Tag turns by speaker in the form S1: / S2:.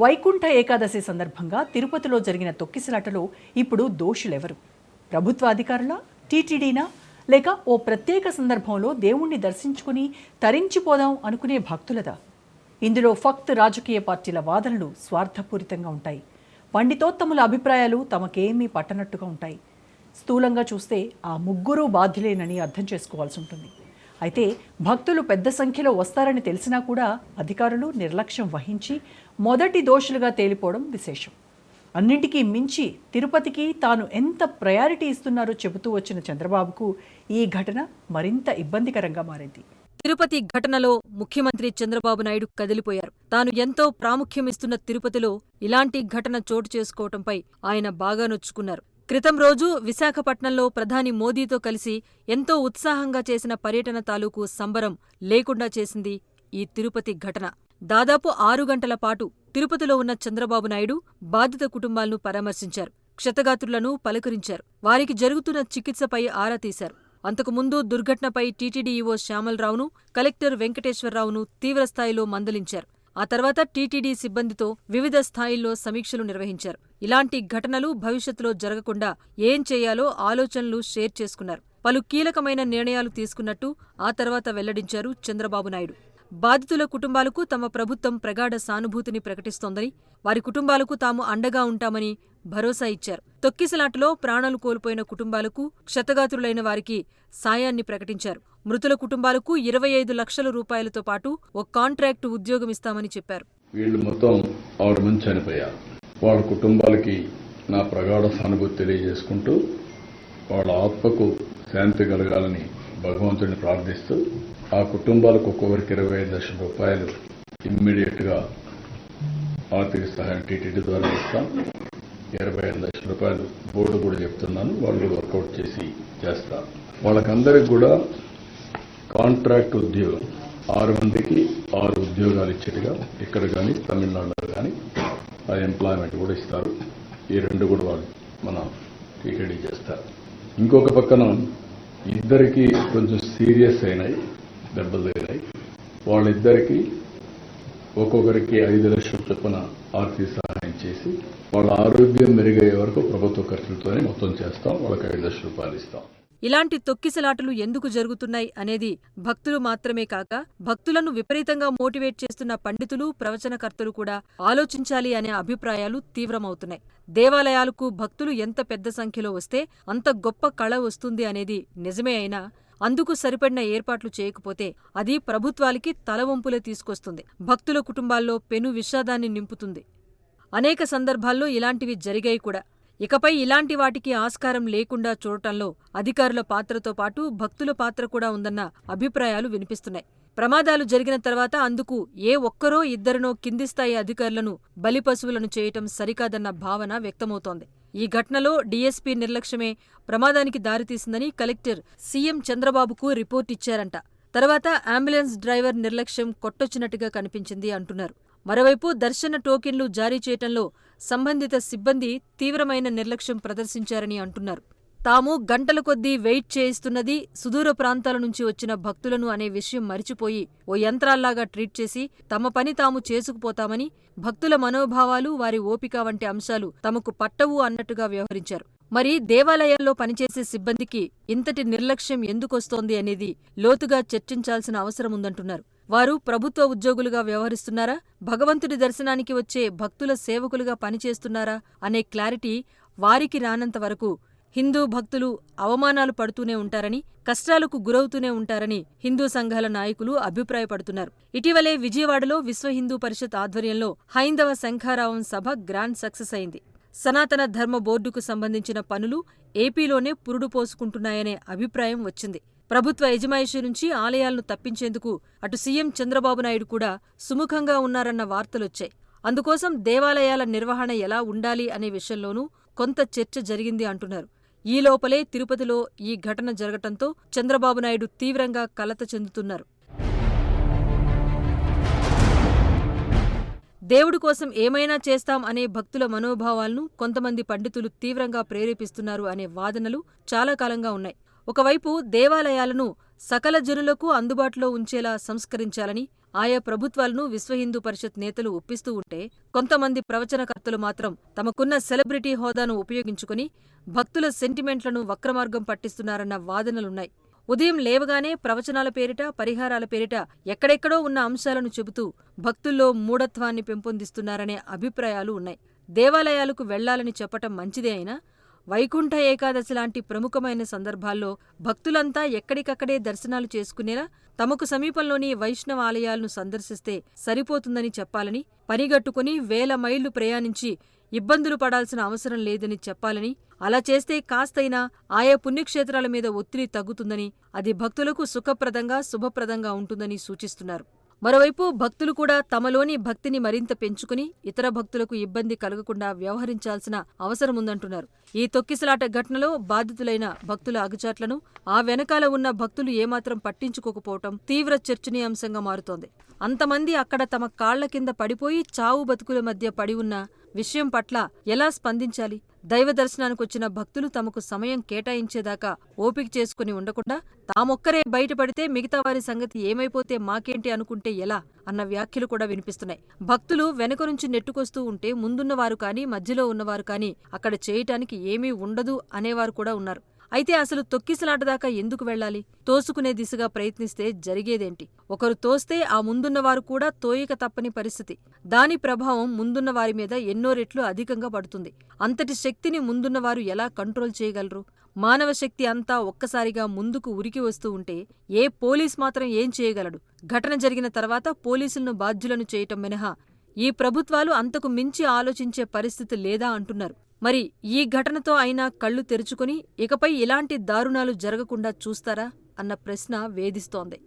S1: వైకుంఠ ఏకాదశి సందర్భంగా తిరుపతిలో జరిగిన తొక్కిసలాటలో ఇప్పుడు దోషులెవరు? ప్రభుత్వ అధికారులా? టీటీడీనా? లేక ఓ ప్రత్యేక సందర్భంలో దేవుణ్ణి దర్శించుకుని తరించిపోదాం అనుకునే భక్తులదా? ఇందులో ఫక్త్ రాజకీయ పార్టీల వాదనలు స్వార్థపూరితంగా ఉంటాయి. పండితోత్తముల అభిప్రాయాలు తమకేమీ పట్టనట్టుగా ఉంటాయి. స్థూలంగా చూస్తే ఆ ముగ్గురు బాధ్యులేనని అర్థం చేసుకోవాల్సి ఉంటుంది. అయితే భక్తులు పెద్ద సంఖ్యలో వస్తారని తెలిసినా కూడా అధికారులు నిర్లక్ష్యం వహించి మొదటి దోషులుగా తేలిపోవడం విశేషం. అన్నింటికీ మించి తిరుపతికి తాను ఎంత ప్రయారిటీ ఇస్తున్నారో చెబుతూ వచ్చిన చంద్రబాబుకు ఈ ఘటన మరింత ఇబ్బందికరంగా మారింది.
S2: తిరుపతి ఘటనలో ముఖ్యమంత్రి చంద్రబాబు నాయుడు కదిలిపోయారు. తాను ఎంతో ప్రాముఖ్యమిస్తున్న తిరుపతిలో ఇలాంటి ఘటన చోటు చేసుకోవటంపై ఆయన బాగా నొచ్చుకున్నారు. క్రితం రోజు విశాఖపట్నంలో ప్రధాని మోదీతో కలిసి ఎంతో ఉత్సాహంగా చేసిన పర్యటన తాలూకు సంబరం లేకుండా చేసింది ఈ తిరుపతి ఘటన. దాదాపు ఆరు గంటల పాటు తిరుపతిలో ఉన్న చంద్రబాబు నాయుడు బాధిత కుటుంబాలను పరామర్శించారు క్షతగాత్రులను పలకరించారు వారికి జరుగుతున్న చికిత్సపై ఆరా తీశారు. అంతకుముందు దుర్ఘటనపై టీటీడీఈఓ శ్యామలరావును కలెక్టర్ వెంకటేశ్వరరావును తీవ్రస్థాయిలో మందలించారు. ఆ తర్వాత టీటీడీ సిబ్బందితో వివిధ స్థాయిల్లో సమీక్షలు నిర్వహించారు. ఇలాంటి ఘటనలు భవిష్యత్తులో జరగకుండా ఏం చేయాలో ఆలోచనలు షేర్ చేసుకున్నారు. పలు కీలకమైన నిర్ణయాలు తీసుకున్నట్టు ఆ తర్వాత వెల్లడించారు చంద్రబాబు నాయుడు. బాధితుల కుటుంబాలకు తమ ప్రభుత్వం ప్రగాఢ సానుభూతిని ప్రకటిస్తోందని వారి కుటుంబాలకు తాము అండగా ఉంటామని భరోసా ఇచ్చారు. తొక్కిసలాటలో ప్రాణాలు కోల్పోయిన కుటుంబాలకు క్షతగాత్రులైన వారికి సాయాన్ని ప్రకటించారు. మృతుల కుటుంబాలకు ఇరవై ఐదు లక్షల రూపాయలతో పాటు ఓ కాంట్రాక్టు ఉద్యోగం ఇస్తామని చెప్పారు.
S3: వీళ్ళు మొత్తం ఆరు మంది చనిపోయారు. వాళ్ళ కుటుంబాలకి నా ప్రగాఢ సానుభూతి తెలియజేసుకుంటూ వాళ్ళ ఆత్మకు శాంతి కలగాలని భగవంతుడిని ప్రార్థిస్తూ ఆ కుటుంబాలకు ఒక్కొక్కరికి ఇరవై ఐదు లక్షల రూపాయలు ఇమ్మీడియట్గా ఆర్థిక సహాయం టీటీడీ ద్వారా ఇస్తాం. ఇరవై ఐదు లక్షల రూపాయలు బోర్డు కూడా చెప్తున్నాను. వాళ్ళు వర్కౌట్ చేసి చేస్తారు వాళ్ళకందరికి కూడా కాంట్రాక్ట్ ఉద్యోగం. ఆరు మందికి ఆరు ఉద్యోగాలు ఇచ్చేట్టుగా ఇక్కడ కానీ తమిళనాడులో కానీ ఎంప్లాయ్మెంట్ కూడా ఇస్తారు. ఈ రెండు కూడా వాళ్ళు మన టీటీడీ చేస్తారు. ఇంకొక పక్కన ఇద్దరికి కొంచెం సీరియస్ అయినాయి దెబ్బలు అయినాయి వాళ్ళిద్దరికీ ఒక్కొక్కరికి ఐదు లక్షల చొప్పున ఆర్థిక సహాయం చేసి వాళ్ళ ఆరోగ్యం మెరుగయ్యే వరకు ప్రభుత్వ ఖర్చులతోనే మొత్తం చేస్తాం వాళ్ళకి ఐదు లక్షల రూపాయలు ఇస్తాం.
S2: ఇలాంటి తొక్కిసలాటలు ఎందుకు జరుగుతున్నాయి అనేది భక్తులు మాత్రమే కాక భక్తులను విపరీతంగా మోటివేట్ చేస్తున్న పండితులు ప్రవచనకర్తలు కూడా ఆలోచించాలి అనే అభిప్రాయాలు తీవ్రమవుతున్నాయి. దేవాలయాలకు భక్తులు ఎంత పెద్ద సంఖ్యలో వస్తే అంత గొప్ప కళ వస్తుంది అనేది నిజమే అయినా అందుకు సరిపడిన ఏర్పాట్లు చేయకపోతే అది ప్రభుత్వాలకి తలవంపులే తీసుకొస్తుంది. భక్తుల కుటుంబాల్లో పెను విషాదాన్ని నింపుతుంది. అనేక సందర్భాల్లో ఇలాంటివి జరిగాయి కూడా. ఇకపై ఇలాంటి వాటికి ఆస్కారం లేకుండా చూడటంలో అధికారుల పాత్రతో పాటు భక్తుల పాత్ర కూడా ఉందన్న అభిప్రాయాలు వినిపిస్తున్నాయి. ప్రమాదాలు జరిగిన తర్వాత అందుకు ఏ ఒక్కరో ఇద్దరినో కింది స్థాయి అధికారులను బలిపశువులను చేయటం సరికాదన్న భావన వ్యక్తమవుతోంది. ఈ ఘటనలో డీఎస్పీ నిర్లక్ష్యమే ప్రమాదానికి దారితీసిందని కలెక్టర్ సీఎం చంద్రబాబుకు రిపోర్ట్ ఇచ్చారంట. తర్వాత అంబులెన్స్ డ్రైవర్ నిర్లక్ష్యం కొట్టొచ్చినట్టుగా కనిపించింది అంటున్నారు. మరోవైపు దర్శన టోకెన్లు జారీ చేయటంలో సంబంధిత సిబ్బంది తీవ్రమైన నిర్లక్ష్యం ప్రదర్శించారని అంటున్నారు. తాము గంటల కొద్దీ వెయిట్ చేయిస్తున్నది సుదూర ప్రాంతాల నుంచి వచ్చిన భక్తులను అనే విషయం మరిచిపోయి ఓ యంత్రాల్లాగా ట్రీట్ చేసి తమ పని తాము చేసుకుపోతామని భక్తుల మనోభావాలు వారి ఓపిక వంటి అంశాలు తమకు పట్టవు అన్నట్టుగా వ్యవహరించారు. మరి దేవాలయాల్లో పనిచేసే సిబ్బందికి ఇంతటి నిర్లక్ష్యం ఎందుకొస్తోంది అనేది లోతుగా చర్చించాల్సిన అవసరముందంటున్నారు వారు ప్రభుత్వ ఉద్యోగులుగా వ్యవహరిస్తున్నారా? భగవంతుడి దర్శనానికి వచ్చే భక్తుల సేవకులుగా పనిచేస్తున్నారా? అనే క్లారిటీ వారికి రానంత వరకు హిందూ భక్తులు అవమానాలు పడుతూనే ఉంటారని కష్టాలకు గురవుతూనే ఉంటారని హిందూ సంఘాల నాయకులు అభిప్రాయపడుతున్నారు. ఇటీవలే విజయవాడలో విశ్వ హిందూ పరిషత్ ఆధ్వర్యంలో హైందవ శంఖారావం సభ గ్రాండ్ సక్సెస్ అయింది. సనాతన ధర్మ బోర్డుకు సంబంధించిన పనులు ఏపీలోనే పురుడు పోసుకుంటున్నాయనే అభిప్రాయం వచ్చింది. ప్రభుత్వ యజమాయిషి నుంచి ఆలయాలను తప్పించేందుకు అటు సీఎం చంద్రబాబు నాయుడు కూడా సుముఖంగా ఉన్నారన్న వార్తలొచ్చాయి. అందుకోసం దేవాలయాల నిర్వహణ ఎలా ఉండాలి అనే విషయంలోనూ కొంత చర్చ జరిగింది అంటున్నారు. ఈ లోపలే తిరుపతిలో ఈ ఘటన జరగటంతో చంద్రబాబు నాయుడు తీవ్రంగా కలత చెందుతున్నారు. దేవుడి కోసం ఏమైనా చేస్తాం అనే భక్తుల మనోభావాలను కొంతమంది పండితులు తీవ్రంగా ప్రేరేపిస్తున్నారు అనే వాదనలు చాలా కాలంగా ఉన్నాయి. ఒకవైపు దేవాలయాలను సకల జనులకు అందుబాటులో ఉంచేలా సంస్కరించాలని ఆయా ప్రభుత్వాలను విశ్వ హిందూ పరిషత్ నేతలు ఒప్పిస్తూ ఉంటే కొంతమంది ప్రవచనకర్తలు మాత్రం తమకున్న సెలబ్రిటీ హోదాను ఉపయోగించుకుని భక్తుల సెంటిమెంట్లను వక్రమార్గం పట్టిస్తున్నారన్న వాదనలున్నాయి. ఉదయం లేవగానే ప్రవచనాల పేరిట పరిహారాల పేరిట ఎక్కడెక్కడో ఉన్న అంశాలను చెబుతూ భక్తుల్లో మూఢత్వాన్ని పెంపొందిస్తున్నారనే అభిప్రాయాలు ఉన్నాయి. దేవాలయాలకు వెళ్ళాలని చెప్పటం మంచిదే అయినా వైకుంఠ ఏకాదశి లాంటి ప్రముఖమైన సందర్భాల్లో భక్తులంతా ఎక్కడికక్కడే దర్శనాలు చేసుకునేలా తమకు సమీపంలోని వైష్ణవ ఆలయాలను సందర్శిస్తే సరిపోతుందని చెప్పాలని పనిగట్టుకుని వేల మైళ్ళు ప్రయాణించి ఇబ్బందులు పడాల్సిన అవసరం లేదని చెప్పాలని అలా చేస్తే కాస్తైనా ఆయా పుణ్యక్షేత్రాల మీద ఒత్తిడి తగ్గుతుందని అది భక్తులకు సుఖప్రదంగా శుభప్రదంగా ఉంటుందని సూచిస్తున్నారు. మరోవైపు భక్తులు కూడా తమలోని భక్తిని మరింత పెంచుకుని ఇతర భక్తులకు ఇబ్బంది కలగకుండా వ్యవహరించాల్సిన అవసరముందంటున్నారు ఈ తొక్కిసలాట ఘటనలో బాధితులైన భక్తుల అగచాట్లను ఆ వెనకాల ఉన్న భక్తులు ఏమాత్రం పట్టించుకోకపోవటం తీవ్ర చర్చనీయాంశంగా మారుతోంది. అంతమంది అక్కడ తమ కాళ్ళ కింద పడిపోయి చావు బతుకుల మధ్య పడి ఉన్న విషయం పట్ల ఎలా స్పందించాలి? దైవ దర్శనానికి వచ్చిన భక్తులు తమకు సమయం కేటాయించేదాకా ఓపిక చేసుకుని ఉండకుండా తామొక్కరే బయటపడితే మిగతా వారి సంగతి ఏమైపోతే మాకేంటి అనుకుంటే ఎలా అన్న వ్యాఖ్యలు కూడా వినిపిస్తున్నాయి. భక్తులు వెనుక నుంచి నెట్టుకొస్తూ ఉంటే ముందున్నవారు కానీ మధ్యలో ఉన్నవారు కానీ అక్కడ చేయటానికి ఏమీ ఉండదు అనేవారు కూడా ఉన్నారు. అయితే అసలు తొక్కిసలాట దాకా ఎందుకు వెళ్ళాలి? తోసుకునే దిశగా ప్రయత్నిస్తే జరిగేదేంటి? ఒకరు తోస్తే ఆ ముందున్నవారు కూడా తోయక తప్పని పరిస్థితి. దాని ప్రభావం ముందున్న వారి మీద ఎన్నో రెట్లు అధికంగా పడుతుంది. అంతటి శక్తిని ముందున్నవారు ఎలా కంట్రోల్ చేయగలరు? మానవ శక్తి అంతా ఒక్కసారిగా ముందుకు ఉరికి వస్తూ ఉంటే ఏ పోలీస్ మాత్రం ఏం చేయగలడు? ఘటన జరిగిన తర్వాత పోలీసులను బాధ్యులను చేయటం మినహా? ఈ ప్రభుత్వాలు అంతకు మించి ఆలోచించే పరిస్థితి లేదా అంటున్నారు. మరి ఈ ఘటనతో అయినా కళ్ళు తెరుచుకుని ఇకపై ఇలాంటి దారుణాలు జరగకుండా చూస్తారా? అన్న ప్రశ్న వేధిస్తోంది.